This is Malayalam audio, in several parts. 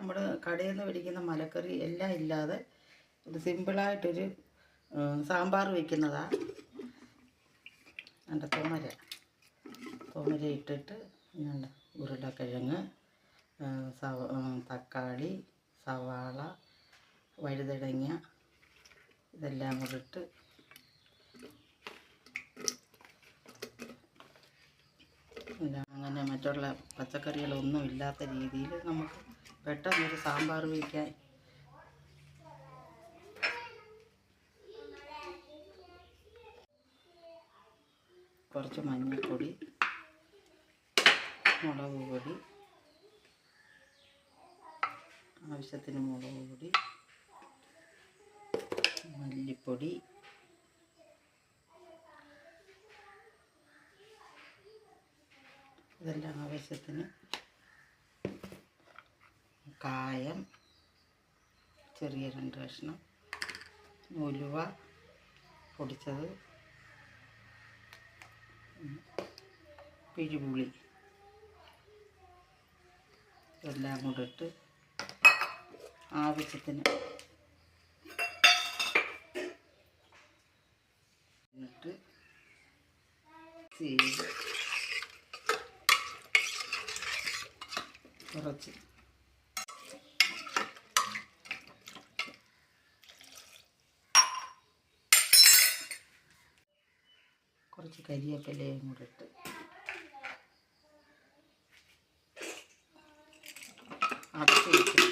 നമ്മൾ കടയിൽ നിന്ന് മേടിക്കുന്ന മലക്കറി എല്ലാം ഇല്ലാതെ ഒരു സിമ്പിളായിട്ടൊരു സാമ്പാർ വയ്ക്കുന്നതാണ് എന്റെ തോമര. തോമര ഇട്ടിട്ട് ഞാൻ ഉരുളക്കിഴങ്ങ് സവ തക്കാളി സവാള വഴുതടങ്ങ ഇതെല്ലാം കൂടെ മറ്റുള്ള പച്ചക്കറികളൊന്നും ഇല്ലാത്ത രീതിയിൽ നമുക്ക് പെട്ടെന്നൊരു സാമ്പാർ വയ്ക്കാൻ കുറച്ച് മഞ്ഞൾപ്പൊടി മുളക് പൊടി ആവശ്യത്തിന് മുളക് പൊടി മല്ലിപ്പൊടി ഇതെല്ലാം ആവശ്യത്തിന് കായം ചെറിയ രണ്ട് കഷ്ണം ഉലുവ പൊടിച്ചത് പിഴിപുളി. ഇതെല്ലാം കൂടെ ഇട്ട് ആവശ്യത്തിന് എന്നിട്ട് ചെയ്ത് കുറച്ച്. കുറച്ച് കരിയേപ്പിലയും കൂടെ ഇട്ട്. അടച്ച് വെച്ചിട്ട്.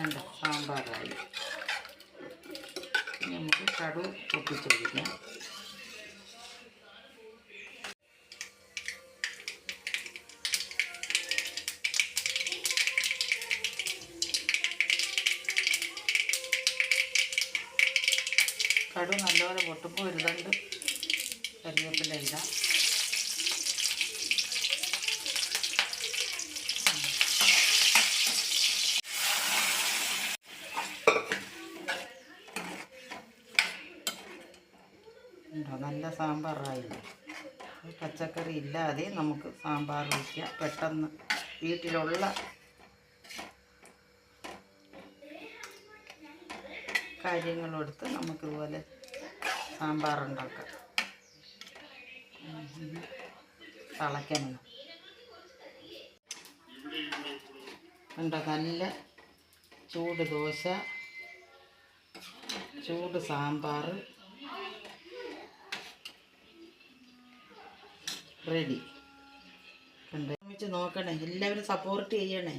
വേണ്ട സാമ്പാറായി. നമുക്ക് കടു പൊട്ടിച്ചൊഴിക്കാം കടു നല്ലപോലെ പൊട്ടുമ്പോൾ ഒരു രണ്ട് കരിവേപ്പില ഇടാം. ഉണ്ടോ നല്ല സാമ്പാറായില്ലേ പച്ചക്കറി ഇല്ലാതെ നമുക്ക് സാമ്പാർ വയ്ക്കാം പെട്ടെന്ന് വീട്ടിലുള്ള കാര്യങ്ങളെടുത്ത് നമുക്കിതുപോലെ സാമ്പാർ ഉണ്ടാക്കാം. തിളയ്ക്കണം. ഉണ്ടോ നല്ല ചൂട് ദോശ ചൂട് സാമ്പാർ റെഡി കണ്ട് നോക്കണേ എല്ലാവരും സപ്പോർട്ട് ചെയ്യണേ